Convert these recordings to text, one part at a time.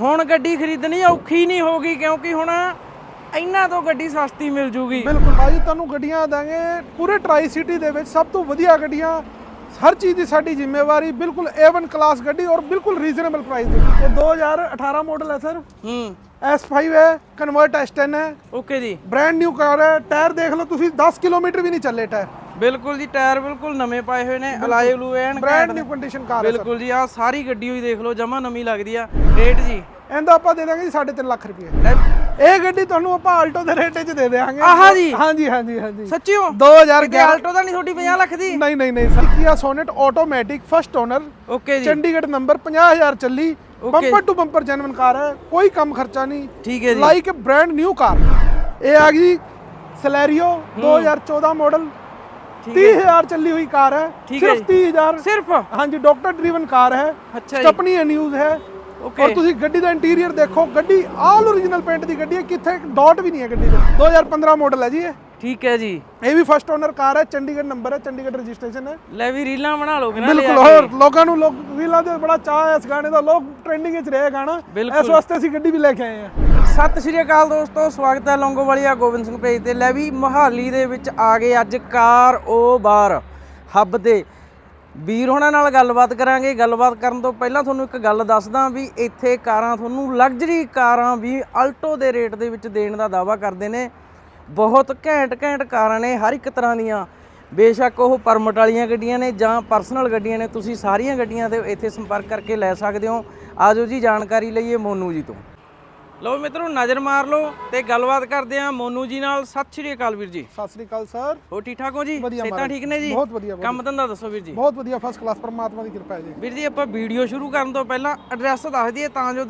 ਹੁਣ ਗੱਡੀ ਖਰੀਦਣੀ ਔਖੀ ਨਹੀਂ ਹੋਗੀ ਕਿਉਂਕਿ ਹੁਣ ਇਹਨਾਂ ਤੋਂ ਗੱਡੀ ਸਸਤੀ ਮਿਲ ਜੂਗੀ। ਬਿਲਕੁਲ ਭਾਜੀ ਤੁਹਾਨੂੰ ਗੱਡੀਆਂ ਦਾਂਗੇ। ਪੂਰੇ ਟਰਾਈ ਸਿਟੀ ਦੇ ਵਿੱਚ ਸਭ ਤੋਂ ਵਧੀਆ ਗੱਡੀਆਂ ਹਰ ਚੀਜ਼ ਦੀ ਸਾਡੀ ਜ਼ਿੰਮੇਵਾਰੀ ਬਿਲਕੁਲ A1 ਕਲਾਸ ਗੱਡੀ ਔਰ ਬਿਲਕੁਲ ਰੀਜ਼ਨੇਬਲ ਪ੍ਰਾਈਸ ਦੇ। ਇਹ 2018 ਮਾਡਲ ਹੈ ਸਰ ਹੂੰ। S5 ਹੈ ਕਨਵਰਟ S10 ਹੈ। ਓਕੇ ਜੀ। ਬ੍ਰਾਂਡ ਨਿਊ ਕਾਰ ਹੈ ਟਾਇਰ ਦੇਖ ਲਓ ਤੁਸੀਂ 10 ਕਿਲੋਮੀਟਰ ਵੀ ਨਹੀਂ ਚੱਲੇ ਟਾਇਰ ਬਿਲਕੁਲ ਜੀ ਟਾਇਰ ਬਿਲਕੁਲ ਨਵੇਂ ਪਾਏ ਹੋਏ ਨੇ alloy blue and brand new condition car ਹੈ ਸਰ। ਬਿਲਕੁਲ ਜੀ ਆ ਸਾਰੀ ਗੱਡੀ ਹੋਈ ਦੇਖ ਲਓ ਜਮਾ ਨਵੀਂ ਲੱਗਦੀ ਆ। ਰੇਟ ਜੀ। ਇਹਦਾ ਆਪਾਂ ਦੇ ਦਾਂਗੇ ਜੀ 3.5 ਲੱਖ ਰੁਪਏ। ਇਹ ਗੱਡੀ ਤੁਹਾਨੂੰ ਆਪਾਂ ਆਲਟੋ ਦੇ ਰੇਟ 'ਚ ਦੇ ਦੇਵਾਂਗੇ ਆਹਾ ਜੀ। ਹਾਂਜੀ ਹਾਂਜੀ ਹਾਂਜੀ। ਸੱਚੀ ਹੋ? 2011 ਆਲਟੋ ਦਾ ਨਹੀਂ ਤੁਹਾਡੀ 50 ਲੱਖ ਦੀ। ਨਹੀਂ ਨਹੀਂ ਨਹੀਂ sir. Kia Sonet automatic first owner okay ਜੀ। ਚੰਡੀਗੜ੍ਹ ਨੰਬਰ 50000 ਚੱਲੀ। Bumper to bumper genuine car ਹੈ। ਕੋਈ ਕੰਮ ਖਰਚਾ ਨਹੀਂ। ਠੀਕ ਹੈ ਜੀ। ਲਾਈਕ ਅ ਬ੍ਰਾਂਡ ਨਿਊ ਕਾਰ ਇਹ ਆ ਗਈ ਸਲੈਰੀਓ 2014 ਮਾਡਲ 30000 ਚੱਲੀ ਹੋਈ ਕਾਰ ਹੈ। ਠੀਕ ਹੈ ਸਿਰਫ 30000 ਸਿਰਫ? ਹਾਂਜੀ ਡਾਕਟਰ ਡਰੀਵਨ ਕਾਰ ਹੈ। ਅੱਛਾ ਜੀ। ਸਟਪਨੀ ਨਿਊਜ਼ ਹੈ। ਓਕੇ ਔਰ ਤੁਸੀਂ ਗੱਡੀ ਦਾ ਇੰਟੀਰੀਅਰ ਦੇਖੋ ਗੱਡੀ ਆਲ ਓਰੀਜਨਲ ਪੇਂਟ ਦੀ ਗੱਡੀ ਹੈ। ਕਿੱਥੇ ਡਾਟ ਵੀ ਨਹੀਂ ਹੈ ਗੱਡੀ ਦੇ। 2015 ਮਾਡਲ ਹੈ ਜੀ ਇਹ। ਠੀਕ ਹੈ ਜੀ। ਇਹ ਵੀ ਫਸਟ ਓਨਰ ਕਾਰ ਹੈ ਚੰਡੀਗੜ੍ਹ ਨੰਬਰ ਹੈ ਚੰਡੀਗੜ੍ਹ ਰਜਿਸਟ੍ਰੇਸ਼ਨ ਹੈ। ਲੈ ਵੀ ਰੀਲਾਂ ਬਣਾ ਲਓ ਬਿਨਾਂ ਬਿਲਕੁਲ ਹੋਰ ਲੋਕਾਂ ਨੂੰ ਲੋਕ ਰੀਲਾਂ ਦੇ ਬੜਾ ਚਾਹ ਹੈ ਇਸ ਗਾਣੇ ਦਾ। ਲੋਕ ਟ੍ਰੈਂਡਿੰਗ ਵਿੱਚ ਰਹੇ ਗਾਣਾ। ਇਸ ਵਾਸਤੇ ਅਸੀਂ ਗੱਡੀ ਵੀ ਲੈ ਕੇ ਆਏ ਹਾਂ। ਸਤਿ ਸ਼੍ਰੀ ਅਕਾਲ ਦੋਸਤੋ, ਸਵਾਗਤ ਹੈ ਲੌਂਗੋਵਾਲੀਆ ਗੋਬਿੰਦ ਸਿੰਘ ਪੇਜ ਤੇ। ਲੈ ਵੀ ਮੋਹਾਲੀ ਦੇ ਵਿੱਚ ਆ ਗਏ ਅੱਜ ਕਾਰ ਓ ਬਾਰ, ਹੱਬ ਤੇ ਵੀਰ ਹੋਣਾ ਨਾਲ ਗੱਲਬਾਤ ਕਰਾਂਗੇ। ਗੱਲਬਾਤ ਕਰਨ ਤੋਂ ਪਹਿਲਾਂ ਤੁਹਾਨੂੰ ਇੱਕ ਗੱਲ ਦੱਸਦਾ ਵੀ ਇੱਥੇ ਕਾਰਾਂ ਤੁਹਾਨੂੰ ਲਗਜ਼ਰੀ ਕਾਰਾਂ ਵੀ ਅਲਟੋ ਦੇ ਰੇਟ ਦੇ ਵਿੱਚ ਦੇਣ ਦਾ ਦਾਵਾ ਕਰਦੇ ਨੇ। ਬਹੁਤ ਘੈਂਟ ਘੈਂਟ ਕਾਰਾਂ ਨੇ ਹਰ ਇੱਕ ਤਰ੍ਹਾਂ ਦੀਆਂ। ਬੇਸ਼ੱਕ ਉਹ ਪਰਮਿਟ ਵਾਲੀਆਂ ਗੱਡੀਆਂ ਨੇ ਜਾਂ ਪਰਸਨਲ ਗੱਡੀਆਂ ਨੇ। ਤੁਸੀਂ ਸਾਰੀਆਂ ਗੱਡੀਆਂ ਦੇ ਇੱਥੇ ਸੰਪਰਕ ਕਰਕੇ ਲੈ ਸਕਦੇ ਹੋ। ਆਜੋ ਜੀ ਜਾਣਕਾਰੀ ਲਈਏ ਮੋਨੂ ਜੀ ਤੋਂ। ਲਓ ਮਿੱਤਰੋ ਨਜ਼ਰ ਮਾਰ ਲਓ ਤੇ ਗੱਲਬਾਤ ਕਰਦੇ ਆ ਮੋਨੂ ਜੀ ਨਾਲ। ਸਤਿ ਸ਼੍ਰੀ ਅਕਾਲ ਵੀਰ ਜੀ। ਸਤਿ ਸ੍ਰੀ ਅਕਾਲ ਸਰ। ਹੋ ਠੀਕ ਠਾਕ ਹੋ ਜੀ? ਵਧੀਆ ਮਹਾਰਾਜ। ਠੀਕ ਨੇ ਜੀ? ਬਹੁਤ ਵਧੀਆ, ਕੰਮ ਧੰਦਾ ਦੱਸੋ ਵੀਰ ਜੀ। ਬਹੁਤ ਵਧੀਆ ਫਸਟ ਕਲਾਸ ਪਰਮਾਤਮਾ ਦੀ ਕਿਰਪਾ ਹੈ ਜੀ। ਵੀਰ ਜੀ ਆਪਾਂ ਵੀਡੀਓ ਸ਼ੁਰੂ ਕਰਨ ਤੋਂ ਪਹਿਲਾਂ ਐਡਰੈਸ ਦੱਸ ਦਈਏ ਤਾਂ ਜੋ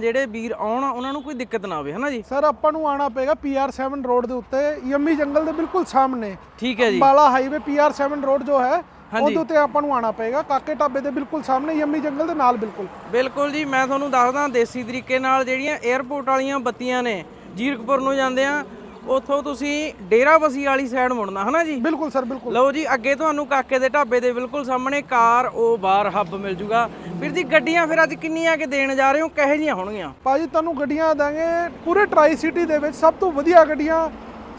ਜਿਹੜੇ ਵੀਰ ਆਉਣ ਉਹਨਾਂ ਨੂੰ ਕੋਈ ਦਿੱਕਤ ਨਾ ਆਵੇ ਹਨਾ ਜੀ? ਸਰ ਆਪਾਂ ਨੂੰ ਆਣਾ ਪਏਗਾ PR7 ਰੋਡ ਦੇ ਉੱਤੇ ਯੰਮੀ ਜੰਗਲ ਦੇ ਬਿਲਕੁਲ ਸਾਹਮਣੇ। ਠੀਕ ਹੈ ਜੀ। ਬਾਲਾ ਹਾਈਵੇ PR7 ਰੋਡ ਜੋ ਹੈ। ਉਹਦੇ ਉੱਤੇ ਆਪਾਂ ਨੂੰ ਆਣਾ ਪਏਗਾ। ਕਾਕੇ ਢਾਬੇ ਦੇ ਬਿਲਕੁਲ ਸਾਹਮਣੇ ਯੰਮੀ ਜੰਗਲ ਦੇ ਨਾਲ ਬਿਲਕੁਲ। ਬਿਲਕੁਲ ਜੀ ਮੈਂ ਤੁਹਾਨੂੰ ਦੱਸਦਾ ਦੇਸੀ ਤਰੀਕੇ ਨਾਲ ਜਿਹੜੀਆਂ 에ਅਰਪੋਰਟ ਵਾਲੀਆਂ ਬੱਤੀਆਂ ਨੇ ਜੀਰਕਪੁਰ ਨੂੰ ਜਾਂਦੇ ਆ ਉੱਥੋਂ ਤੁਸੀਂ ਡੇਰਾਬਸੀ ਵਾਲੀ ਸਾਈਡ ਮੁੜਨਾ ਹਨਾ ਜੀ? ਬਿਲਕੁਲ ਸਰ ਬਿਲਕੁਲ। ਲਓ ਜੀ ਅੱਗੇ ਤੁਹਾਨੂੰ ਕਾਕੇ ਦੇ ਢਾਬੇ ਦੇ ਬਿਲਕੁਲ ਸਾਹਮਣੇ ਕਾਰ ਉਹ ਬਾਰ ਹੱਬ ਮਿਲ ਜੂਗਾ। ਵੀਰ ਜੀ ਗੱਡੀਆਂ ਫਿਰ ਅੱਜ ਕਿੰਨੀਆਂ ਕਿ ਦੇਣ ਜਾ ਰਹੇ ਹੋ? ਕਿਹੋ ਜਿਹੀਆਂ ਹੋਣਗੀਆਂ? ਭਾਜੀ ਤੁਹਾਨੂੰ ਗੱਡੀਆਂ ਦਾਂਗੇ ਪੂਰੇ ਟਰਾਈ ਸਿਟੀ ਦੇ ਵਿੱਚ ਸਭ ਤੋਂ ਵਧੀਆ ਗੱਡੀਆਂ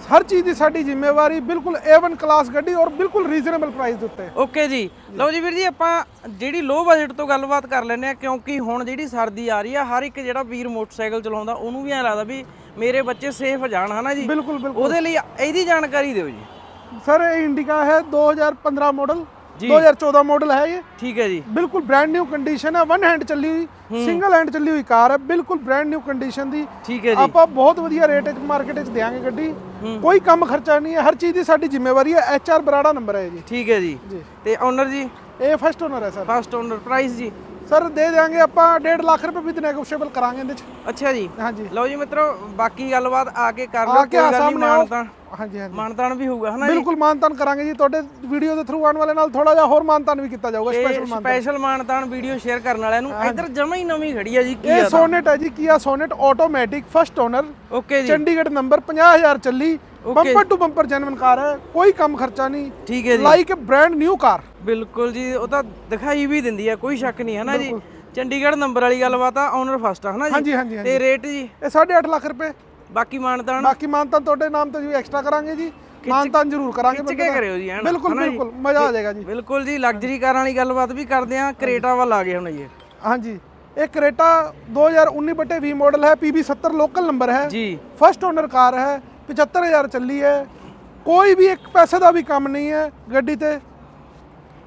ਹਰ ਚੀਜ਼ ਦੀ ਸਾਡੀ ਜ਼ਿੰਮੇਵਾਰੀ ਬਿਲਕੁਲ A1 ਕਲਾਸ ਗੱਡੀ ਔਰ ਬਿਲਕੁਲ ਰੀਜ਼ਨੇਬਲ ਪ੍ਰਾਈਸ ਦੇ ਉੱਤੇ। ਓਕੇ ਜੀ। ਲਓ ਜੀ ਵੀਰ ਜੀ ਆਪਾਂ ਜਿਹੜੀ ਲੋ ਬਜਟ ਤੋਂ ਗੱਲਬਾਤ ਕਰ ਲੈਂਦੇ ਆ ਕਿਉਂਕਿ ਹੁਣ ਜਿਹੜੀ ਸਰਦੀ ਆ ਰਹੀ ਆ ਹਰ ਇੱਕ ਜਿਹੜਾ ਵੀਰ ਮੋਟਰਸਾਈਕਲ ਚਲਾਉਂਦਾ ਉਹਨੂੰ ਵੀ ਐ ਲੱਗਦਾ ਵੀ ਮੇਰੇ ਬੱਚੇ ਸੇਫ ਜਾਣ ਹਨਾ ਜੀ? ਬਿਲਕੁਲ ਬਿਲਕੁਲ। ਉਹਦੇ ਲਈ ਇਹਦੀ ਜਾਣਕਾਰੀ ਦਿਓ ਜੀ। ਸਰ ਇਹ ਇੰਡੀਕਾ ਹੈ 2015 ਮਾਡਲ 2014 ਮਾਡਲ ਹੈ ਇਹ। ਠੀਕ ਹੈ ਜੀ। ਬਿਲਕੁਲ ਬ੍ਰਾਂਡ ਨਿਊ ਕੰਡੀਸ਼ਨ ਹੈ। ਵਨ ਹੈਂਡ ਚੱਲੀ ਹੋਈ ਸਿੰਗਲ ਹੈਂਡ ਚੱਲੀ ਹੋਈ ਕਾਰ ਹੈ। ਬਿਲਕੁਲ ਬ੍ਰਾਂਡ ਨਿਊ ਕੰਡੀਸ਼ਨ ਦੀ। ਠੀਕ ਹੈ ਜੀ। ਆਪਾਂ ਬਹੁਤ ਵਧੀਆ ਰੇਟ ਵਿੱਚ ਮਾਰਕੀਟ ਵਿੱਚ ਦੇਾਂਗੇ ਗੱਡੀ। ਕੋਈ ਕੰਮ ਖਰਚਾ ਨਹੀਂ ਹੈ। ਹਰ ਚੀਜ਼ ਦੀ ਸਾਡੀ ਜ਼ਿੰਮੇਵਾਰੀ ਹੈ। ਐਚ ਆਰ ਬਰਾੜਾ ਨੰਬਰ ਹੈ ਜੀ। ਠੀਕ ਹੈ ਜੀ। ਤੇ ਓਨਰ ਜੀ? ਇਹ ਫਸਟ ਓਨਰ ਹੈ ਸਰ ਫਸਟ ਓਨਰ ਪ੍ਰਾਈਸ ਜੀ? ਸਰ ਦੇ ਦਿਆਂਗੇ ਆਪਾਂ 1.5 ਲੱਖ ਰੁਪਏ ਵੀ ਨੈਗੋਸ਼ੀਏਬਲ ਕਰਾਂਗੇ ਇਹਦੇ ਚ। ਅੱਛਾ ਜੀ। ਹਾਂਜੀ। ਲਓ ਜੀ ਮਿੱਤਰੋ ਬਾਕੀ ਗੱਲਬਾਤ ਆ ਕੇ ਕਰ ਲਓ। ਕੋਈ ਗੱਲ ਨਹੀਂ। ਮਾਨਤਾਨ ਹਾਂਜੀ ਹਾਂਜੀ। ਮਾਨਤਾਨ ਵੀ ਹੋਊਗਾ ਹਨਾ ਬਿਲਕੁਲ ਮਾਨਤਾਨ ਕਰਾਂਗੇ ਜੀ। ਤੁਹਾਡੇ ਵੀਡੀਓ ਦੇ ਥਰੂ ਆਉਣ ਵਾਲੇ ਨਾਲ ਥੋੜਾ ਜਿਹਾ ਹੋਰ ਮਾਨਤਾਨ ਵੀ ਕੀਤਾ ਜਾਊਗਾ ਸਪੈਸ਼ਲ ਮਾਨਤਾਨ। ਸਪੈਸ਼ਲ ਮਾਨਤਾਨ ਵੀਡੀਓ ਸ਼ੇਅਰ ਕਰਨ ਵਾਲਿਆਂ ਨੂੰ ਇੱਧਰ ਜਮਾ ਹੀ ਨਵੀਂ ਖੜੀ ਆ ਜੀ ਕੀ ਇਹ ਸੋਨੇਟ ਹੈ ਜੀ Kia Sonet automatic first owner okay ਜੀ। ਚੰਡੀਗੜ੍ਹ ਨੰਬਰ 50000 ਚੱਲੀ। Bumper to bumper genuine car ਹੈ ਕੋਈ ਕੰਮ ਖਰਚਾ ਨਹੀਂ। ਠੀਕ ਹੈ ਜੀ। ਲਾਈਕ ਅ ਬ੍ਰਾਂਡ ਨਿਊ ਕਾਰ ਬਿਲਕੁਲ ਜੀ ਉਹ ਤਾਂ ਦਿਖਾਈ ਵੀ ਦਿੰਦੀ ਆ ਕੋਈ ਸ਼ੱਕ ਨਹੀਂ ਹੈ ਨਾ ਜੀ ਚੰਡੀਗੜ੍ਹ ਨੰਬਰ ਵਾਲੀ ਗੱਲਬਾਤ ਆ ਓਨਰ ਫਸਟ ਆ ਹਨਾ ਜੀ? ਤੇ ਰੇਟ ਜੀ? ਇਹ 8.5 ਲੱਖ ਰੁਪਏ। ਬਾਕੀ ਮਾਨਤਾਨ? ਬਾਕੀ ਮਾਨਤਾਨ ਤੁਹਾਡੇ ਨਾਮ ਤੇ ਜੀ ਐਕਸਟਰਾ ਕਰਾਂਗੇ ਜੀ। ਮਾਨਤਾਨ ਜ਼ਰੂਰ ਕਰਾਂਗੇ ਖਿੱਚ ਕੇ। ਕਰਿਓ ਜੀ ਐਨ ਬਿਲਕੁਲ? ਬਿਲਕੁਲ ਮਜ਼ਾ ਆ ਜਾਏਗਾ ਜੀ। ਬਿਲਕੁਲ ਜੀ ਲਗਜ਼ਰੀ ਕਾਰਾਂ ਵਾਲੀ ਗੱਲਬਾਤ ਵੀ ਕਰਦੇ ਆ ਕਰੇਟਾ ਵੱਲ ਆ ਗਏ ਹੁਣ ਜੀ। ਹਾਂਜੀ ਇਹ ਕਰੇਟਾ 2019 ਬਟੇ 20 ਮਾਡਲ ਹੈ PB 70 ਲੋਕਲ ਨੰਬਰ ਹੈ। ਜੀ। ਫਸਟ ਓਨਰ ਕਾਰ ਹੈ 75000 ਚੱਲੀ ਹੈ। ਕੋਈ ਵੀ ਇੱਕ ਪੈਸੇ ਦਾ ਵੀ ਕੰਮ ਨਹੀਂ ਹੈ ਗੱਡੀ ਤੇ।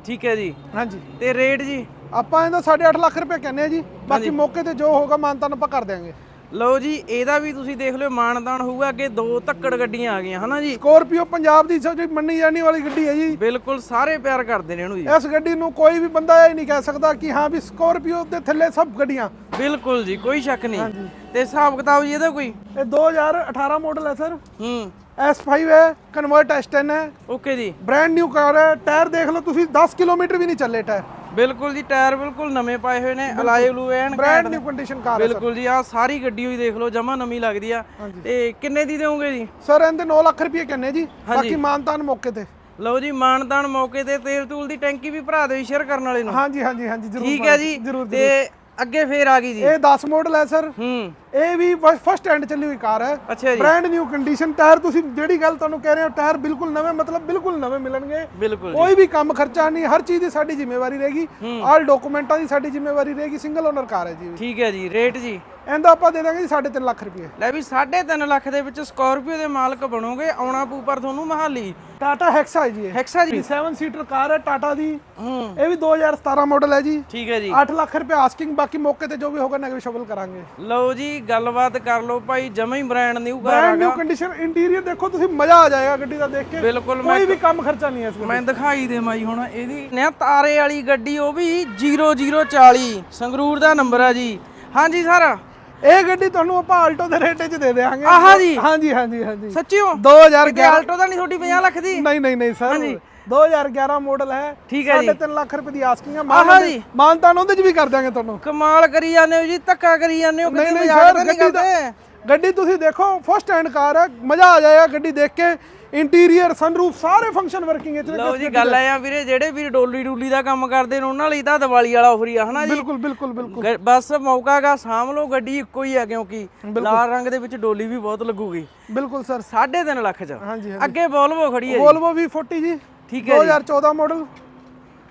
ਠੀਕ ਹੈ ਜੀ। ਹਾਂਜੀ। ਤੇ ਰੇਟ ਜੀ? ਆਪਾਂ ਇਹਦਾ 8.5 ਲੱਖ ਰੁਪਏ ਕਹਿੰਦੇ ਆ ਜੀ। ਬਾਕੀ ਮੌਕੇ ਤੇ ਜੋ ਹੋਗਾ ਮਾਨਤਾਨ ਆਪਾਂ ਕਰ ਦਿਆਂਗੇ। ਲਓ ਜੀ ਇਹਦਾ ਵੀ ਤੁਸੀਂ ਦੇਖ ਲਿਓ ਮਾਨਦਾਨ ਹੋਊਗਾ ਅੱਗੇ ਦੋ ਧੱਕੜ ਗੱਡੀਆਂ ਆ ਗਈਆਂ ਹਨਾ ਜੀ? ਸਕੋਰਪੀਓ ਪੰਜਾਬ ਦੀ ਸਭ ਤੋਂ ਮੰਨੀ ਜਾਣੀ ਵਾਲੀ ਗੱਡੀ ਹੈ ਜੀ। ਬਿਲਕੁਲ ਸਾਰੇ ਪਿਆਰ ਕਰਦੇ ਨੇ ਇਹਨੂੰ ਜੀ। ਇਸ ਗੱਡੀ ਨੂੰ ਕੋਈ ਵੀ ਬੰਦਾ ਇਹ ਨਹੀਂ ਕਹਿ ਸਕਦਾ ਕਿ ਹਾਂ ਵੀ ਸਕੋਰਪੀਓ ਦੇ ਥੱਲੇ ਸਭ ਗੱਡੀਆਂ। ਬਿਲਕੁਲ ਜੀ ਕੋਈ ਸ਼ੱਕ ਨਹੀਂ। ਤੇ ਹਿਸਾਬ ਕਿਤਾਬ ਜੀ ਇਹਦਾ ਕੋਈ? ਇਹ 2018 ਮਾਡਲ ਹੈ ਸਰ। ਹੂੰ। S5 ਹੈ ਕਨਵਰਟ S10 ਹੈ। ਓਕੇ ਜੀ। ਬ੍ਰਾਂਡ ਨਿਊ ਕਾਰ ਹੈ ਟਾਇਰ ਦੇਖ ਲਓ ਤੁਸੀਂ 10 ਕਿਲੋਮੀਟਰ ਵੀ ਨਹੀਂ ਚੱਲੇ ਟਾਇਰ ਬਿਲਕੁਲ ਜੀ ਟਾਇਰ ਬਿਲਕੁਲ ਨਵੇਂ ਪਾਏ ਹੋਏ ਨੇ alloy blue and brand new condition car ਹੈ ਬਿਲਕੁਲ ਜੀ ਆ ਸਾਰੀ ਗੱਡੀ ਹੋਈ ਦੇਖ ਲਓ ਜਮਾ ਨਵੀਂ ਲੱਗਦੀ ਆ। ਤੇ ਕਿੰਨੇ ਦੀ ਦੇਵੋਗੇ ਜੀ? ਸਰ ਇਹਦੇ 9 ਲੱਖ ਰੁਪਏ ਕਹਿੰਨੇ ਜੀ? ਬਾਕੀ ਮਾਨਤਾਨ ਮੌਕੇ ਤੇ। ਲਓ ਜੀ ਮਾਨਦਾਨ ਮੌਕੇ ਤੇ ਤੇਲ ਤੂਲ ਦੀ ਟੈਂਕੀ ਵੀ ਭਰਾ ਦੇ ਸ਼ੇਅਰ ਕਰਨ ਵਾਲੇ ਨੂੰ। ਹਾਂਜੀ ਹਾਂਜੀ ਹਾਂਜੀ ਜ਼ਰੂਰ ਠੀਕ ਹੈ ਜੀ ਤੇ ਅੱਗੇ ਫੇਰ ਆ ਗਈ ਜੀ। ਇਹ 10 ਮਾਡਲ ਹੈ ਸਰ। ਹੂੰ। ਇਹ ਵੀ ਫਸਟ ਹੈਂਡ ਚੱਲੀ ਹੋਈ ਕਾਰ ਹੈ। ਅੱਛਾ ਜੀ। ਬ੍ਰਾਂਡ ਨਿਊ ਕੰਡੀਸ਼ਨ ਟਾਇਰ ਤੁਸੀਂ ਜਿਹੜੀ ਗੱਲ ਤੁਹਾਨੂੰ ਕਹਿ ਰਹੇ ਹੋ ਟਾਇਰ ਬਿਲਕੁਲ ਨਵੇਂ ਮਤਲਬ ਬਿਲਕੁਲ ਨਵੇਂ ਮਿਲਣਗੇ। ਬਿਲਕੁਲ ਕੋਈ ਵੀ ਕੰਮ ਖਰਚਾ ਨਹੀਂ ਹਰ ਚੀਜ਼ ਦੀ ਸਾਡੀ ਜ਼ਿੰਮੇਵਾਰੀ ਰਹੇਗੀ। ਆਲ ਡਾਕੂਮੈਂਟਾਂ ਦੀ ਸਾਡੀ ਜ਼ਿੰਮੇਵਾਰੀ ਰਹੇਗੀ ਸਿੰਗਲ ਓਨਰ ਕਾਰ ਹੈ ਜੀ ਠੀਕ ਹੈ ਜੀ ਰੇਟ ਜੀ। ਇਹਦਾ ਆਪਾਂ ਦੇ ਦਾਂਗੇ ਜੀ 3.5 ਲੱਖ ਰੁਪਏ। ਲੈ ਵੀ 3.5 ਲੱਖ ਦੇ ਵਿੱਚ ਸਕਾਰਪੀਓ ਦੇ ਮਾਲਕ ਬਣੋਗੇ ਆਉਣਾ ਪੂ ਪਰ ਤੁਹਾਨੂੰ ਮਹਾਲੀ। ਟਾਟਾ ਹੈਕਸਾ ਜੀ ਹੈਕਸਾ ਜੀ। 7 ਸੀਟਰ ਕਾਰ ਹੈ ਟਾਟਾ ਦੀ। ਇਹ ਵੀ 2017 ਮਾਡਲ ਹੈ ਜੀ। ਠੀਕ ਹੈ ਜੀ। 8 ਲੱਖ ਰੁਪਏ ਆਸਕਿੰਗ ਬਾਕੀ ਮੌਕੇ ਤੇ ਜੋ ਵੀ ਹੋਗਾ ਨੈਗੋਸ਼ੀਏਬਲ ਕਰਾਂਗੇ। ਲਓ ਜੀ ਗੱਲਬਾਤ ਕਰ ਲਓ ਭਾਈ ਜਮਾ ਹੀ brand new car brand new condition interior ਦੇਖੋ ਤੁਸੀਂ ਮਜ਼ਾ ਆ ਜਾਏਗਾ ਗੱਡੀ ਦਾ ਦੇਖ ਕੇ। ਬਿਲਕੁਲ ਮੈਂ ਕੋਈ ਵੀ ਕੰਮ ਖਰਚਾ ਨਹੀਂ ਹੈ ਇਸ ਵਿੱਚ ਮੈਂ ਦਿਖਾਈ ਦੇ ਮਾਈ ਹੁਣ ਇਹਦੀ। ਨੇ ਤਾਰੇ ਵਾਲੀ ਗੱਡੀ ਉਹ ਵੀ 0040 ਸੰਗਰੂਰ ਦਾ ਨੰਬਰ ਆ ਜੀ। ਹਾਂਜੀ ਸਰ। ਇਹ ਗੱਡੀ ਤੁਹਾਨੂੰ ਆਪਾਂ ਆਲਟੋ ਦੇ ਰੇਟ 'ਚ ਦੇ ਦੇਵਾਂਗੇ ਆਹਾ ਜੀ। ਹਾਂਜੀ ਹਾਂਜੀ ਹਾਂਜੀ। ਸੱਚੀਓ 2011 ਕਿ ਆਲਟੋ ਦਾ ਨਹੀਂ ਤੁਹਾਡੀ 50 ਲੱਖ ਦੀ? ਨਹੀਂ ਨਹੀਂ ਨਹੀਂ ਸਰ। 2011 ਮਾਡਲ ਹੈ। ਠੀਕ ਹੈ ਜੀ। 3.5 ਲੱਖ ਰੁਪਏ ਦੀ ਆਸਕਿੰਗ ਹੈ ਆਹਾ ਜੀ। ਮਾਨਤਾਨ ਉਹਦੇ 'ਚ ਵੀ ਕਰ ਦਿਆਂਗੇ ਤੁਹਾਨੂੰ। ਕਮਾਲ ਕਰੀ ਜਾਂਦੇ ਹੋ ਜੀ ਧੱਕਾ ਕਰੀ ਜਾਂਦੇ ਹੋ ਨਹੀਂ ਮਜ਼ਾਕ ਨਹੀਂ ਕਰਦੇ। ਗੱਡੀ ਤੁਸੀਂ ਦੇਖੋ ਫਸਟ ਹੈਂਡ ਕਾਰ ਹੈ ਮਜ਼ਾ ਆ ਜਾਏਗਾ ਗੱਡੀ ਦੇਖ ਕੇ। ਇੰਟੀਰੀਅਰ ਸਨਰੂਫ ਸਾਰੇ ਫੰਕਸ਼ਨ ਵਰਕਿੰਗ ਇੱਥੇ ਲਓ ਜੀ ਗੱਲ ਆ ਵੀਰੇ ਜਿਹੜੇ ਵੀਰ ਡੋਲੀ ਡੂਲੀ ਦਾ ਕੰਮ ਕਰਦੇ ਨੇ ਉਹਨਾਂ ਲਈ ਤਾਂ ਦੀਵਾਲੀ ਵਾਲਾ ਆਫਰ ਹੀ ਆ ਹਨਾ ਜੀ? ਬਿਲਕੁਲ ਬਿਲਕੁਲ ਬਿਲਕੁਲ। ਬਸ ਮੌਕਾ ਗਾ ਸਾਂਭ ਲਓ ਗੱਡੀ ਇੱਕੋ ਹੀ ਆ ਕਿਉਂਕਿ ਲਾਲ ਰੰਗ ਦੇ ਵਿੱਚ ਡੋਲੀ ਵੀ ਬਹੁਤ ਲੱਗੂਗੀ। ਬਿਲਕੁਲ ਸਰ। 3.5 ਲੱਖ ਚ। ਹਾਂਜੀ ਅੱਗੇ ਵੋਲਵੋ ਖੜੀ ਹੈ ਜੀ। ਵੋਲਵੋ V40 ਜੀ। ਠੀਕ ਹੈ 2014 ਮਾਡਲ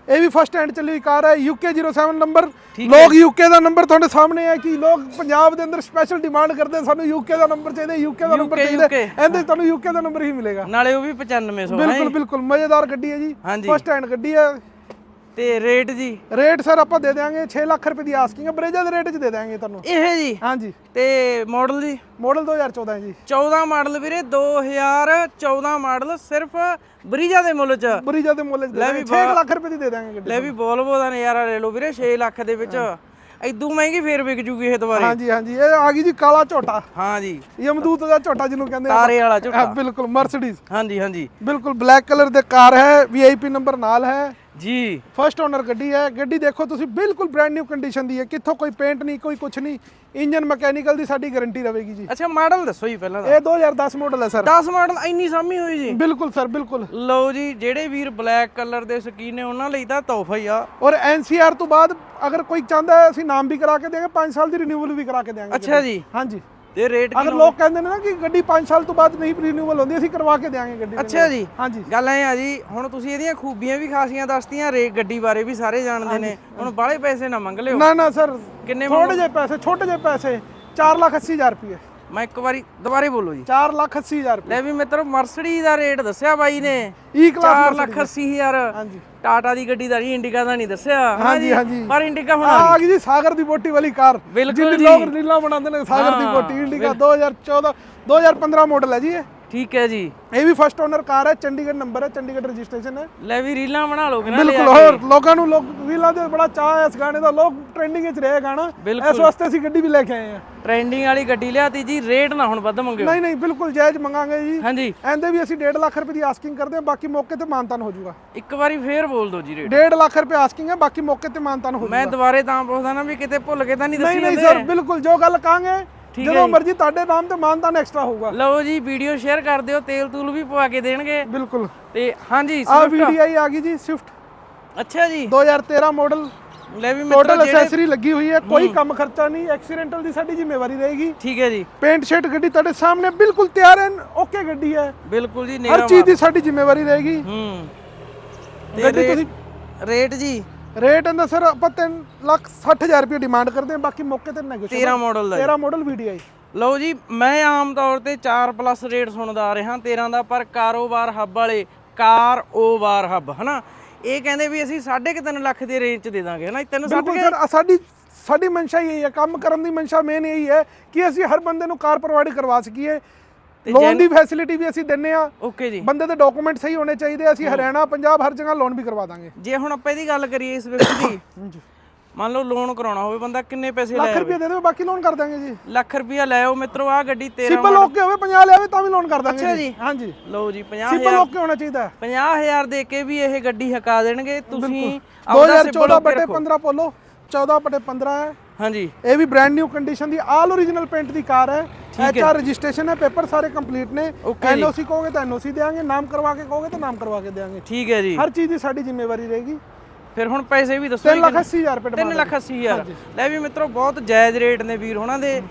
ਇਹ ਵੀ ਫਸਟ ਹੈਂਡ ਚੱਲੀ ਹੋਈ ਕਾਰ ਹੈ UK 07 ਨੰਬਰ ਲੋਕ UK ਦਾ ਨੰਬਰ ਤੁਹਾਡੇ ਸਾਹਮਣੇ ਹੈ ਕਿ ਲੋਕ ਪੰਜਾਬ ਦੇ ਅੰਦਰ ਸਪੈਸ਼ਲ ਡਿਮਾਂਡ ਕਰਦੇ ਸਾਨੂੰ UK ਦਾ ਨੰਬਰ ਚਾਹੀਦਾ UK ਦਾ ਨੰਬਰ ਚਾਹੀਦਾ ਇਹਦੇ ਤੁਹਾਨੂੰ UK ਦਾ ਨੰਬਰ ਹੀ ਮਿਲੇਗਾ। ਨਾਲੇ ਉਹ ਵੀ 9500 ਹੈ ਬਿਲਕੁਲ ਬਿਲਕੁਲ ਮਜ਼ੇਦਾਰ ਗੱਡੀ ਹੈ ਜੀ। ਫਸਟ ਹੈਂਡ ਗੱਡੀ ਹੈ ਤੇ ਰੇਟ ਜੀ? ਰੇਟ ਸਰ ਆਪਾਂ ਦੇ ਦਿਆਂਗੇ 6 ਲੱਖ ਰੁਪਏ ਦੀ ਆਸਕਿੰਗ ਹੈ। ਬਰੇਜਾ ਦੇ ਰੇਟ 'ਚ ਦੇ ਦਿਆਂਗੇ ਤੁਹਾਨੂੰ। ਇਹ ਜੀ? ਹਾਂਜੀ। ਤੇ ਮਾਡਲ ਜੀ? ਮਾਡਲ 2014 ਹੈ ਜੀ। 14 ਮਾਡਲ ਵੀਰੇ 2014 ਮਾਡਲ ਸਿਰਫ ਬਰੀਜਾ ਦੇ ਮੁੱਲ ਚ। ਬਰੀਜਾ ਦੇ ਮੁੱਲ 'ਚ ਦੇ ਦਿਆਂਗੇ। 6 ਲੱਖ ਰੁਪਏ ਦੀ ਦੇ ਦਿਆਂਗੇ ਗੱਡੀ ਲੈ ਵੀ ਵੋਲਵੋ ਦਾ ਨਜ਼ਾਰਾ ਲੈ ਲਓ ਵੀਰੇ 6 ਲੱਖ ਦੇ ਵਿੱਚ। ਐਦੂ ਮਹਿੰਗੀ ਫੇਰ ਵਿਕ ਜੂਗੀ ਇਹ ਦੁਬਾਰੇ। ਹਾਂਜੀ ਹਾਂਜੀ। ਇਹ ਆ ਗਈ ਜੀ ਕਾਲਾ ਝੋਟਾ। ਹਾਂ ਜੀ। ਯਮਦੂਤ ਦਾ ਝੋਟਾ ਜਿਹਨੂੰ ਕਹਿੰਦੇ ਆ ਤਾਰੇ ਵਾਲਾ ਝੋਟਾ। ਬਿਲਕੁਲ ਮਰਸੀਡੀਜ਼ ਹਾਂਜੀ ਹਾਂਜੀ। ਬਿਲਕੁਲ ਬਲੈਕ ਕਲਰ ਦੇ ਕਾਰ ਹੈ ਵੀਆਈਪੀ ਨੰਬਰ ਨਾਲ ਹੈ। ਜੀ। ਫਰਸਟ ਓਨਰ ਗੱਡੀ ਹੈ। ਗੱਡੀ ਦੇਖੋ ਤੁਸੀਂ ਬਿਲਕੁਲ ਬ੍ਰਾਂਡ ਨਿਊ ਕੰਡੀਸ਼ਨ ਦੀ ਹੈ। ਕਿੱਥੋਂ ਕੋਈ ਪੇਂਟ ਨਹੀਂ ਕੋਈ ਕੁਝ ਨਹੀਂ। ਇੰਜਨ ਮਕੈਨੀਕਲ ਦੀ ਸਾਡੀ ਗਾਰੰਟੀ ਰਹੇਗੀ ਜੀ। ਅੱਛਾ ਮਾਡਲ ਦੱਸੋ ਜੀ ਪਹਿਲਾਂ ਦਾ ਇਹ 2010 ਮਾਡਲ ਹੈ ਸਰ 10 ਮਾਡਲ ਇੰਨੀ ਸਾਮੀ ਹੋਈ ਜੀ। ਬਿਲਕੁਲ ਸਰ ਬਿਲਕੁਲ। ਲਓ ਜੀ ਜਿਹੜੇ ਵੀਰ ਬਲੈਕ ਕਲਰ ਦੇ ਸ਼ਕੀਨ ਨੇ ਉਹਨਾਂ ਲਈ ਤਾਂ ਤੋਹਫਾ ਹੀ ਆ। ਔਰ ਐਨਸੀਆਰ ਤੋਂ ਬਾਅਦ ਅਗਰ ਕੋਈ ਚਾਹੁੰਦਾ ਹੈ ਅਸੀਂ ਨਾਮ ਵੀ ਕਰਾ ਕੇ ਦੇਵਾਂਗੇ 5 ਸਾਲ ਦੀ ਰਿਨਿਊਅਲ ਵੀ ਕਰਾ ਕੇ ਦੇਵਾਂਗੇ ਅੱਛਾ ਜੀ। ਹਾਂਜੀ। ਤੇ ਰੇਟ ਅਗਰ ਲੋਕ ਕਹਿੰਦੇ ਨੇ ਨਾ ਕਿ ਗੱਡੀ 5 ਸਾਲ ਤੋਂ ਬਾਅਦ ਨਹੀਂ ਰਿਨਿਊਅਲ ਹੁੰਦੀ ਅਸੀਂ ਕਰਵਾ ਕੇ ਦੇਵਾਂਗੇ ਗੱਡੀ ਅੱਛਾ ਜੀ। ਹਾਂਜੀ। ਗੱਲ ਐ ਆ ਜੀ ਹੁਣ ਤੁਸੀਂ ਇਹਦੀਆਂ ਖੂਬੀਆਂ ਵੀ ਖਾਸੀਆਂ ਦੱਸਤੀਆਂ ਰੇ ਗੱਡੀ ਬਾਰੇ ਵੀ ਸਾਰੇ ਜਾਣਦੇ ਨੇ। ਹੁਣ ਬਾਹਲੇ ਪੈਸੇ ਨਾ ਮੰਗ ਲਿਓ। ਨਾ ਨਾ ਸਰ ਕਿੰਨੇ ਥੋੜੇ ਜਿਹੇ ਪੈਸੇ ਛੋਟੇ ਜਿਹੇ ਪੈਸੇ 4 ਲੱਖ 80 ਹਜ਼ਾਰ ਰੁਪਏ। ਮੈਂ ਇੱਕ ਵਾਰੀ ਦੁਬਾਰੇ ਬੋਲੋ ਜੀ। 4 ਲੱਖ 80 ਹਜ਼ਾਰ ਰੁਪਏ। ਲੈ ਵੀ ਮਿੱਤਰੋ ਮਰਸਡੀ ਦਾ ਰੇਟ ਦੱਸਿਆ ਬਾਈ ਨੇ। ਈ ਕਲਾਸ 4 ਲੱਖ 80 ਹਜ਼ਾਰ। ਹਾਂਜੀ। ਟਾਟਾ ਦੀ ਗੱਡੀ ਦਾ ਜੀ ਇੰਡੀਕਾ ਦਾ ਨਹੀਂ ਦੱਸਿਆ। ਹਾਂਜੀ? ਹਾਂਜੀ। ਪਰ ਇੰਡੀਕਾ ਹੁਣ ਆ ਗਈ। ਜੀ ਸਾਗਰ ਦੀ ਬੋਟੀ ਵਾਲੀ ਕਾਰ। ਬਿਲਕੁਲ ਜਿਹਨੂੰ ਜੀ। ਲੋਕ ਰੀਲਾਂ ਬਣਾਉਂਦੇ ਨੇ ਸਾਗਰ ਦੀ ਬੋਟੀ ਇੰਡੀਕਾ 2014 2015 ਮਾਡਲ ਹੈ ਜੀ ਇਹ। ਠੀਕ ਹੈ ਜੀ। ਇਹ ਵੀ ਫਸਟ ਓਨਰ ਕਾਰ ਹੈ ਚੰਡੀਗੜ੍ਹ ਨੰਬਰ ਹੈ ਚੰਡੀਗੜ੍ਹ ਰਜਿਸਟ੍ਰੇਸ਼ਨ ਹੈ। ਲੈ ਵੀ ਰੀਲਾਂ ਬਣਾ ਲੋਗੇ ਨਾ ਬਿਲਕੁਲ ਹੋਰ ਲੋਕਾਂ ਨੂੰ ਲੋਕ ਰੀਲਾਂ ਦੇ ਬੜਾ ਚਾਹ ਹੈ ਇਸ ਗਾਣੇ ਦਾ ਲੋਕ ਟ੍ਰੈਂਡਿੰਗ ਵਿੱਚ ਰਹੇ ਗਾਣਾ। ਇਸ ਵਾਸਤੇ ਅਸੀਂ ਗੱਡੀ ਵੀ ਲੈ ਕੇ ਆਏ ਹਾਂ। ਟ੍ਰੈਂਡਿੰਗ ਵਾਲੀ ਗੱਡੀ ਲਿਆਤੀ ਜੀ ਰੇਟ ਨਾ ਹੁਣ ਵੱਧ ਮੰਗਿਓ। ਨਹੀਂ ਨਹੀਂ ਬਿਲਕੁਲ ਜਾਇਜ਼ ਮੰਗਾਂਗੇ ਜੀ। ਹਾਂਜੀ। ਐਂਦੇ ਵੀ ਅਸੀਂ 1.5 ਲੱਖ ਰੁਪਏ ਦੀ ਆਸਕਿੰਗ ਕਰਦੇ ਹਾਂ ਬਾਕੀ ਮੌਕੇ ਤੇ ਮਾਨਤਾਨ ਹੋ ਜਾਊਗਾ। ਇੱਕ ਵਾਰੀ ਫੇਰ ਬੋਲ ਦਿਓ ਜੀ ਰੇਟ 1.5 ਲੱਖ ਰੁਪਏ ਆਸਕਿੰਗ ਹੈ ਬਾਕੀ ਮੌਕੇ ਤੇ ਮਾਨਤਾਨ ਹੋ ਮੈਂ ਦੁਬਾਰੇ ਤਾਂ ਪੁੱਛਦਾ ਨਾ ਵੀ ਕਿਤੇ ਭੁੱਲ ਕੇ ਤਾਂ ਨਹੀਂ ਨਹੀਂ ਦੱਸੀ ਨਹੀਂ ਸਰ ਬਿਲਕੁਲ ਜੋ ਗੱਲ ਕਹਾਂਗੇ ਠੀਕ ਹੈ ਜਦੋਂ। ਮਰਜ਼ੀ ਤੁਹਾਡੇ ਨਾਮ ਤੇ ਮਾਨਤਾਨ ਐਕਸਟਰਾ ਹੋਊਗਾ। ਲਓ ਜੀ ਵੀਡੀਓ ਸ਼ੇਅਰ ਕਰ ਦਿਓ ਤੇਲ ਤੂਲ ਵੀ ਪਵਾ ਕੇ ਦੇਣਗੇ। ਬਿਲਕੁਲ। ਤੇ ਹਾਂਜੀ ਆ। ਵੀਡੀਆਈ ਆ ਗਈ ਜੀ ਸਵਿਫਟ ਅੱਛਾ ਜੀ। 2013 ਮਾਡਲ ਲੈ ਵੀ ਮਿੱਤਰੋ ਟੋਟਲ ਜਿਹੜੇ ਲੱਗੀ ਹੋਈ ਹੈ ਕੋਈ ਕੰਮ ਖਰਚਾ ਨਹੀਂ ਐਕਸੀਡੈਂਟਲ ਦੀ ਸਾਡੀ ਜ਼ਿੰਮੇਵਾਰੀ ਰਹੇਗੀ। ਠੀਕ ਹੈ ਜੀ। ਪੇਂਟ ਸ਼ੇਟ ਗੱਡੀ ਤੁਹਾਡੇ ਸਾਹਮਣੇ ਬਿਲਕੁਲ ਤਿਆਰ ਹੈ ਓਕੇ ਗੱਡੀ ਹੈ। ਬਿਲਕੁਲ ਜੀ ਹਰ ਨੇਰਾ ਚੀਜ਼ ਦੀ ਸਾਡੀ ਜ਼ਿੰਮੇਵਾਰੀ ਰਹੇਗੀ। ਹੂੰ। ਗੱਡੀ ਤੁਸੀਂ ਰੇਟ ਜੀ ਰੇਟ ਇਹਦਾ ਸਰ ਆਪਾਂ 3 ਲੱਖ 60 ਹਜ਼ਾਰ ਰੁਪਏ ਡਿਮਾਂਡ ਕਰਦੇ ਹਾਂ ਬਾਕੀ ਮੌਕੇ ਤੇ ਨੈਗੋਸ਼ੀਏਟ 13 ਮਾਡਲ ਦਾ ਜੀ। 13 ਮਾਡਲ ਵੀਡੀਆਈ ਲਓ ਜੀ ਮੈਂ ਆਮ ਤੌਰ ਤੇ 4 ਪਲੱਸ ਰੇਟ ਸੁਣਦਾ ਆ ਰਿਹਾ 13 ਦਾ ਪਰ ਕਾਰੋਬਾਰ ਹੱਬ ਵਾਲੇ ਕਾਰ ਓ ਬਾਰ ਹੱਬ ਹਨਾ? ਇਹ ਕਹਿੰਦੇ ਵੀ ਅਸੀਂ 3.5 ਲੱਖ ਦੇ ਰੇਂਜ ਚ ਦੇ ਦਾਂਗੇ ਹਨਾ? 360 ਬਿਲਕੁਲ ਸਰ ਸਾਡੀ ਸਾਡੀ ਮਨਸ਼ਾ ਹੀ ਇਹੀ ਹੈ ਕੰਮ ਕਰਨ ਦੀ ਮਨਸ਼ਾ ਮੇਨ ਇਹੀ ਹੈ ਕਿ ਅਸੀਂ ਹਰ ਬੰਦੇ ਨੂੰ ਕਾਰ ਪ੍ਰੋਵਾਈਡ ਕਰਵਾ ਸਕੀਏ। ਲੋਨ ਦੀ ਫੈਸਿਲਿਟੀ ਵੀ ਅਸੀਂ ਦਿੰਨੇ ਆ ਓਕੇ ਜੀ। ਬੰਦੇ ਦੇ ਡਾਕੂਮੈਂਟ ਸਹੀ ਹੋਣੇ ਚਾਹੀਦੇ ਅਸੀਂ ਹਰਿਆਣਾ ਪੰਜਾਬ ਹਰ ਜਗ੍ਹਾ ਲੋਨ ਵੀ ਕਰਵਾ ਦਾਂਗੇ। ਜੇ ਹੁਣ ਆਪਾਂ ਇਹਦੀ ਗੱਲ ਕਰੀਏ ਇਸ ਵਿਅਕਤੀ ਦੀ ਮੰਨ ਲਓ ਲੋਨ ਕਰਾਉਣਾ ਹੋਵੇ ਬੰਦਾ ਕਿੰਨੇ ਪੈਸੇ ਲੱਖ ਲੈ ਰੁਪਏ ਦੇ ਦਿਓ ਬਾਕੀ ਲੋਨ ਕਰ ਦਾਂਗੇ ਜੀ। ਲੱਖ ਰੁਪਿਆ ਲੈ ਆਓ ਮਿੱਤਰੋ ਆ ਗੱਡੀ 13 ਸਿੰਪਲ ਓਕੇ ਹੋਵੇ 50 ਲਿਆਵੇ ਤਾਂ ਵੀ ਲੋਨ ਕਰ ਦਾਂਗੇ ਅੱਛਾ ਜੀ। ਹਾਂਜੀ। ਲਓ ਜੀ 50000 ਸਿੰਪਲ ਓਕੇ ਹੋਣਾ ਚਾਹੀਦਾ। 50000 ਦੇ ਕੇ ਵੀ ਇਹ ਗੱਡੀ ਹਕਾ ਦੇਣਗੇ ਤੁਸੀਂ ਆਪਦਾ 2014 ਸਿਬਲ ਓਕੇ ਬਟੇ ਰੱਖੋ। 15 ਪੋਲੋ 14 ਬਟੇ 15 ਹੈ। ਹਾਂਜੀ। ਇਹ ਵੀ ਬ੍ਰਾਂਡ ਨਿਊ ਕੰਡੀਸ਼ਨ ਦੀ ਆਲ ਓਰੀਜਨਲ ਪੇਂਟ ਦੀ ਕਾਰ ਹੈ। ਐਚਆਰ ਰਜਿਸਟ੍ਰੇਸ਼ਨ ਹੈ ਪੇਪਰ ਸਾਰੇ ਕੰਪਲੀਟ ਨੇ। Okay ਜੀ। ਐਨਓਸੀ ਕਹੋਗੇ ਤਾਂ ਐਨਓਸੀ ਦੇਾਂਗੇ ਨਾਮ ਕਰਵਾ ਕੇ ਕਹੋਗੇ ਤਾਂ ਨਾਮ ਕਰਵਾ ਕੇ ਦੇਾਂਗੇ ਠੀਕ ਹੈ ਜੀ। ਹਰ ਚੀਜ਼ ਦੀ ਸਾਡੀ ਜ਼ਿੰਮੇਵਾਰੀ ਰਹੇਗੀ। ਫਿਰ ਹੁਣ ਪੈਸੇ ਵੀ ਦੱਸੋ 3 ਲੱਖ 80 ਹਜ਼ਾਰ ਰੁਪਏ 3 demand ਲੱਖ 80 ਹਜ਼ਾਰ। ਲੈ ਵੀ ਮਿੱਤਰੋ ਬਹੁਤ ਜਾਇਜ਼ ਰੇਟ ਨੇ ਵੀਰ ਉਹਨਾਂ ਦੇ।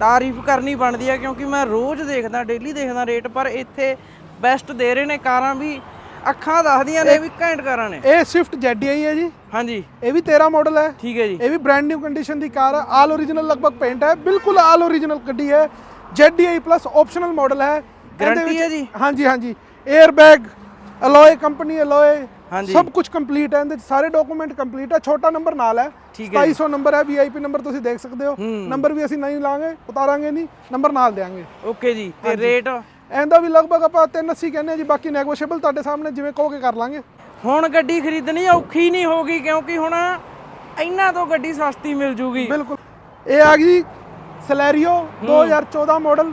ਤਾਰੀਫ ਕਰਨੀ ਬਣਦੀ ਆ ਕਿਉਂਕਿ ਮੈਂ ਰੋਜ਼ ਦੇਖਦਾ ਡੇਲੀ ਦੇਖਦਾ ਰੇਟ ਪਰ ਇੱਥੇ ਬੈਸਟ ਦੇ ਰਹੇ ਨੇ ਕਾਰਾਂ ਵੀ। ਅੱਖਾਂ ਦੱਸਦੀਆਂ ਨੇ ਵੀ ਘੈਂਟ ਕਾਰਾਂ ਨੇ। ਇਹ ਸਵਿਫਟ ZDI ਹੈ ਜੀ। ਹਾਂਜੀ। ਇਹ ਵੀ 13 ਮਾਡਲ ਹੈ। ਠੀਕ ਹੈ ਜੀ। ਇਹ ਵੀ ਬ੍ਰਾਂਡ ਨਿਊ ਕੰਡੀਸ਼ਨ ਦੀ ਕਾਰ ਹੈ। ਆਲ ਓਰੀਜਨਲ ਲਗਭਗ ਪੇਂਟ ਹੈ। ਬਿਲਕੁਲ ਆਲ ਓਰੀਜਨਲ ਗੱਡੀ ਹੈ। ZDI ਪਲੱਸ ਆਪਸ਼ਨਲ ਮਾਡਲ ਹੈ। ਵਿੱਚ- ਹੈ ਜੀ? ਹਾਂਜੀ ਹਾਂਜੀ। Air bag alloy company alloy ਹਾਂਜੀ। ਸਭ ਕੁਝ ਕੰਪਲੀਟ ਹੈ। ਇਹਦੇ ਸਾਰੇ ਡਾਕੂਮੈਂਟ ਕੰਪਲੀਟ ਹੈ। ਛੋਟਾ ਨੰਬਰ ਨਾਲ ਹੈ। ਠੀਕ ਹੈ 2700 ਨੰਬਰ ਹੈ। ਵੀਆਈਪੀ ਨੰਬਰ ਤੁਸੀਂ ਦੇਖ ਸਕਦੇ ਹੋ। ਨੰਬਰ ਵੀ ਅਸੀਂ ਨਹੀਂ ਲਾਂਗੇ ਉਤਾਰਾਂਗੇ ਨਹੀਂ। ਨੰਬਰ ਨਾਲ ਦੇਾਂਗੇ ਓਕੇ ਜੀ ਤੇ ਰੇਟ ਇਹਦਾ ਵੀ ਲਗਭਗ ਆਪਾਂ 380 ਕਹਿੰਦੇ ਜੀ ਬਾਕੀ ਨੈਗੋਸ਼ੀਏਬਲ ਤੁਹਾਡੇ ਸਾਹਮਣੇ ਜਿਵੇਂ ਕਹੋਗੇ ਕਰ ਲਾਂਗੇ। ਹੁਣ ਗੱਡੀ ਖਰੀਦਣੀ ਔਖੀ ਨਹੀਂ ਹੋਗੀ ਕਿਉਂਕਿ ਹੁਣ ਇਹਨਾਂ ਤੋਂ ਗੱਡੀ ਸਸਤੀ ਮਿਲ ਜੂਗੀ। ਬਿਲਕੁਲ। ਇਹ ਆ ਗਈ ਸਲੈਰੀਓ 2014 ਮਾਡਲ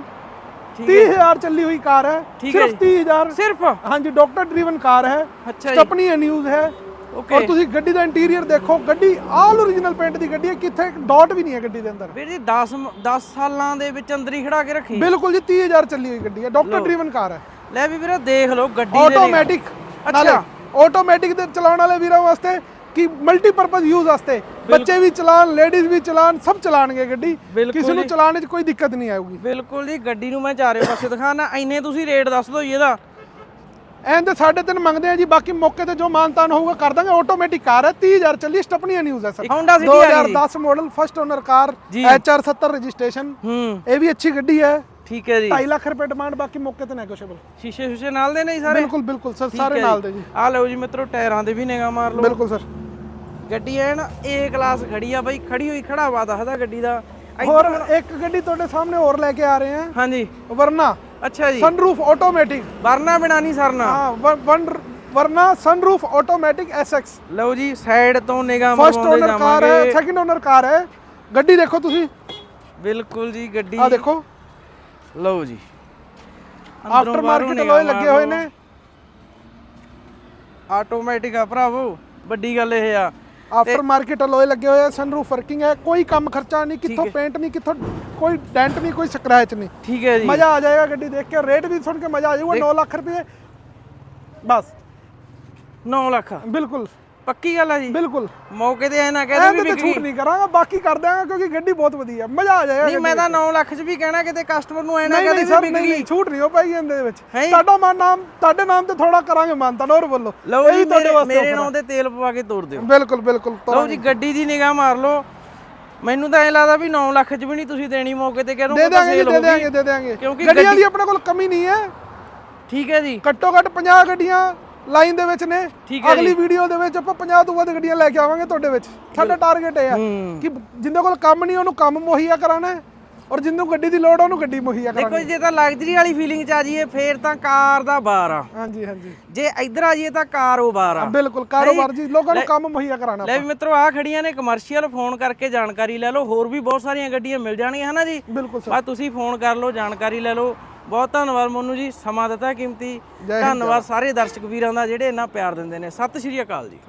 30000 ਚੱਲੀ ਹੋਈ ਕਾਰ ਹੈ। ਸਿਰਫ 30000 ਸਿਰਫ? ਹਾਂਜੀ ਡਾਕਟਰ ਡਰੀਵਨ ਕਾਰ ਹੈ। ਅੱਛਾ ਜੀ। ਸਟਪਨੀ ਨਿਊਜ਼ ਹੈ। ਓਕੇ ਔਰ ਤੁਸੀਂ ਗੱਡੀ ਦਾ ਇੰਟੀਰੀਅਰ ਦੇਖੋ ਗੱਡੀ ਆਲ ਓਰੀਜਨਲ ਪੇਂਟ ਦੀ ਗੱਡੀ ਹੈ ਕਿੱਥੇ ਡਾਟ ਵੀ ਨਹੀਂ ਹੈ ਗੱਡੀ ਦੇ ਅੰਦਰ। ਵੀਰ ਜੀ 10 10 ਸਾਲਾਂ ਦੇ ਵਿੱਚ ਅੰਦਰ ਹੀ ਖੜਾ ਕੇ ਰੱਖੀ। ਬਿਲਕੁਲ ਜੀ 30000 ਚੱਲੀ ਹੋਈ ਗੱਡੀ ਹੈ ਡਾਕਟਰ ਡਰੀਵਨ ਕਾਰ ਹੈ। ਲੈ ਵੀ ਵੀਰੇ ਦੇਖ ਲਓ ਗੱਡੀ ਦੇ ਆਟੋਮੈਟਿਕ ਅੱਛਾ। ਆਟੋਮੈਟਿਕ ਦੇ ਚਲਾਉਣ ਵਾਲੇ ਵੀਰਾਂ ਵਾਸਤੇ ਕਿ ਮਲਟੀਪਰਪਸ ਯੂਜ਼ ਵਾਸਤੇ? ਬੱਚੇ ਵੀ ਚਲਾਣ ਲੇਡੀਜ਼ ਵੀ ਚਲਾਣ ਸਭ ਚਲਾਣਗੇ ਗੱਡੀ। ਕਿਸੇ ਨੂੰ ਚਲਾਉਣ 'ਚ ਕੋਈ ਦਿੱਕਤ ਨਹੀਂ ਆਊਗੀ। ਬਿਲਕੁਲ ਜੀ ਗੱਡੀ ਨੂੰ ਮੈਂ ਚਾਰੇ ਪਾਸੇ ਦਿਖਾਣਾ ਇੰਨੇ ਤੁਸੀਂ ਰੇਟ ਦੱਸ ਦਿਓ ਜੀ ਇਹਦਾ। ਐਂ ਤੇ ਸਾਢੇ ਤਿੰਨ ਮੰਗਦੇ ਆ ਜੀ ਬਾਕੀ ਮੌਕੇ ਤੇ ਜੋ ਮਾਨਤਾਨ ਹੋਊਗਾ ਕਰ ਦਾਂਗੇ। ਆਟੋਮੈਟਿਕ ਕਾਰ ਹੈ 30000 ਚੱਲੀ ਸਟਪਨੀ ਨਿਊਜ਼ ਹੈ ਸਰ। Honda City ਆ ਗਈ 2010 ਮਾਡਲ ਫਸਟ ਓਨਰ ਕਾਰ ਜੀ। HR70 ਰਜਿਸਟ੍ਰੇਸ਼ਨ ਹੂੰ। ਇਹ ਵੀ ਅੱਛੀ ਗੱਡੀ ਹੈ। ਠੀਕ ਹੈ ਜੀ। 2.5 ਲੱਖ ਰੁਪਏ ਡਿਮਾਂਡ ਬਾਕੀ ਮੌਕੇ ਤੇ ਨੈਗੋਸ਼ੀਏਬਲ ਸ਼ੀਸ਼ੇ ਸ਼ੂਸ਼ੇ ਨਾਲ ਦੇ ਨਹੀਂ ਸਾਰੇ? ਬਿਲਕੁਲ ਬਿਲਕੁਲ ਸਰ ਸਾਰੇ ਨਾਲ ਦੇ ਜੀ। ਆ ਲਓ ਜੀ ਮਿੱਤਰੋ ਟਾਇਰਾਂ ਦੇ ਵੀ ਨਿਗਾਹ ਮਾਰ ਲਓ। ਬਿਲਕੁਲ ਸਰ। ਗੱਡੀ ਐ ਨਾ ਏ ਕਲਾਸ ਖੜੀ ਆ ਬਾਈ ਖੜੀ ਹੋਈ ਖੜਾਵਾ ਦੱਸਦਾ ਗੱਡੀ ਦਾ। ਹੋਰ ਇੱਕ ਗੱਡੀ ਤੁਹਾਡੇ ਸਾਹਮਣੇ ਹੋਰ ਲੈ ਕੇ ਆ ਰਹੇ ਹਾਂ। ਹਾਂਜੀ। ਵਰਨਾ। ਅੱਛਾ ਜੀ। ਸਨਰੂਫ ਆਟੋਮੈਟਿਕ ਵਰਨਾ ਨਹੀਂ ਸਰਨਾ। ਹਾਂ one Verna sunroof automatic SX ਲਓ ਜੀ ਸਾਈਡ ਤੋਂ ਨਿਗਾਹ ਫਸਟ ਮਰਵਾਉਂਦੇ ਓਨਰ ਕਾਰ ਹੈ ਸੈਕਿੰਡ ਓਨਰ ਕਾਰ ਹੈ। ਗੱਡੀ ਦੇਖੋ ਤੁਸੀਂ। ਬਿਲਕੁਲ ਜੀ ਗੱਡੀ ਆ ਦੇਖੋ। ਲਓ ਜੀ। ਆਫਟਰ ਮਾਰਕੀਟ ਲੋਏ ਲੱਗੇ ਹੋਏ ਨੇ। ਆਟੋਮੈਟਿਕ ਆ ਭਰਾਵੋ। ਵੱਡੀ ਗੱਲ ਇਹ ਆ। ਆਫਟਰ ਮਾਰਕੀਟ ਅਲੋਏ ਲੱਗੇ ਹੋਏ ਆ ਸਨਰੂਫ ਵਰਕਿੰਗ ਹੈ ਕੋਈ ਕੰਮ ਖਰਚਾ ਨਹੀਂ ਕਿੱਥੋਂ ਪੇਂਟ ਨਹੀਂ ਕਿੱਥੋਂ ਕੋਈ ਡੈਂਟ ਨਹੀਂ ਕੋਈ ਸਕ੍ਰੈਚ ਨਹੀਂ। ਠੀਕ ਹੈ ਜੀ। ਮਜ਼ਾ ਆ ਜਾਏਗਾ ਗੱਡੀ ਦੇਖ ਕੇ ਰੇਟ ਵੀ ਸੁਣ ਕੇ ਮਜ਼ਾ ਆ ਜਾਊਗਾ 9 ਲੱਖ ਰੁਪਏ। ਬਸ। 9 ਲੱਖ। ਬਿਲਕੁਲ। ਪੱਕੀ ਗੱਲ ਆ ਜੀ? ਬਿਲਕੁਲ। ਮੌਕੇ ਤੇ ਐ ਨਾ ਐਂ ਕਹਦੇ ਵੀ ਤੇ ਵਿਕਰੀ ਛੂਟ ਨਹੀਂ ਕਰਾਂਗਾ ਬਾਕੀ ਕਰ ਦਿਆਂਗਾ ਕਿਉਂਕਿ ਗੱਡੀ ਬਹੁਤ ਵਧੀਆ ਮਜ਼ਾ ਆ ਜਾਏਗਾ ਨਹੀਂ ਮੈਂ ਤਾਂ 9 ਲੱਖ ਚ ਵੀ ਕਹਿਣਾ ਕਿਤੇ ਕਸਟਮਰ ਨੂੰ ਐ ਨਾ ਕਹਦੇ ਨਹੀਂ ਵੀ ਵਿਕਰੀ ਨਹੀਂ ਛੂਟ ਨਹੀਂ ਹੋ ਪਾਈ ਇਹਦੇ ਵਿੱਚ। ਹੈਂ? ਤੁਹਾਡਾ ਮਨ ਨਾਮ ਤੁਹਾਡੇ ਨਾਮ ਤੇ ਥੋੜਾ ਕਰਾਂਗੇ ਮਾਨਤਾ ਹੋਰ ਬੋਲੋ। ਲਓ ਜੀ ਤੁਹਾਡੇ ਵਾਸਤੇ ਮੇਰੇ offer ਨਾਂ ਤੇ ਤੇਲ ਪਵਾ ਕੇ ਤੋੜ ਦਿਓ। ਹੈ। ਬਿਲਕੁਲ ਬਿਲਕੁਲ ਤਾਂ ਲਓ ਜੀ ਗੱਡੀ ਦੀ ਨਿਗਾਹ ਮਾਰ ਲਓ। ਮੈਨੂੰ ਤਾਂ ਐ ਲੱਗਦਾ ਵੀ 9 ਲੱਖ ਚ ਵੀ ਨਹੀਂ ਤੁਸੀਂ ਦੇਣੀ ਮੌਕੇ ਤੇ ਕਹਿ ਦੇ ਰਹੇ ਜੀ, ਦੇ ਦਿਆਂਗੇ ਦੇ ਦਿਆਂਗੇ। ਕਿਉਂਕਿ ਗੱਡੀਆਂ ਗੱਡੀ- ਦੀ ਆਪਣੇ ਕੋਲ ਕਮੀ ਨਹੀਂ ਹੈ। ਠੀਕ ਹੈ ਜੀ। ਘੱਟੋ ਘੱਟ 50 ਗੱਡੀਆਂ ਲਾਈਨ ਦੇ ਵਿੱਚ ਨੇ। ਠੀਕ ਹੈ ਅਗਲੀ ਵੀਡੀਓ ਦੇ ਵਿੱਚ ਆਪਾਂ 50 ਤੋਂ ਵੱਧ ਗੱਡੀਆਂ ਲੈ ਕੇ ਆਵਾਂਗੇ ਤੁਹਾਡੇ ਵਿੱਚ। ਸਾਡਾ ਟਾਰਗੇਟ ਇਹ ਆ। ਕਿ ਜਿੰਦੇ ਕੋਲ ਕੰਮ ਨਹੀਂ ਉਹਨੂੰ ਕੰਮ ਮੁਹੱਈਆ ਕਰਾਣਾ ਹੈ ਔਰ ਜਿੰਨੂੰ ਗੱਡੀ ਦੀ ਲੋੜ ਆ ਉਹਨੂੰ ਗੱਡੀ ਮੁਹੱਈਆ ਦੇਖੋ ਕਰਾਣੀ ਜੀ, ਜੇ ਤਾਂ ਲਗਜ਼ਰੀ ਵਾਲੀ ਫੀਲਿੰਗ ਚ ਆ ਜਾਈਏ ਫੇਰ ਤਾਂ ਕਾਰ ਦਾ ਬਾਰ ਆ। ਹਾਂਜੀ ਹਾਂਜੀ। ਜੇ ਇੱਧਰ ਆ ਜਾਈਏ ਤਾਂ ਕਾਰੋਬਾਰ ਆ। ਬਿਲਕੁਲ ਕਾਰੋਬਾਰ ਜੀ ਲੋਕਾਂ ਨੂੰ ਕੰਮ ਮੁਹੱਈਆ ਕਰਾਣਾ ਲੈ ਵੀ ਮਿੱਤਰੋ ਆ ਖੜੀਆਂ ਨੇ ਕਮਰਸ਼ੀਅਲ ਫੋਨ ਕਰਕੇ ਜਾਣਕਾਰੀ ਲੈ ਲਓ। ਹੋਰ ਵੀ ਬਹੁਤ ਸਾਰੀਆਂ ਗੱਡੀਆਂ ਮਿਲ ਜਾਣਗੀਆਂ ਹਨਾ ਜੀ? ਬਿਲਕੁਲ ਸਰ ਬਸ ਤੁਸੀਂ ਫੋਨ ਕਰ ਲਓ ਜਾਣਕਾਰੀ ਲੈ ਲਓ। ਬਹੁਤ ਧੰਨਵਾਦ ਮੋਨੂ ਜੀ ਸਮਾਂ ਦਿੱਤਾ ਕੀਮਤੀ। ਧੰਨਵਾਦ ਸਾਰੇ ਦਰਸ਼ਕ ਵੀਰਾਂ ਦਾ ਜਿਹੜੇ ਇੰਨਾ ਪਿਆਰ ਦਿੰਦੇ ਨੇ। ਸਤਿ ਸ਼੍ਰੀ ਅਕਾਲ ਜੀ।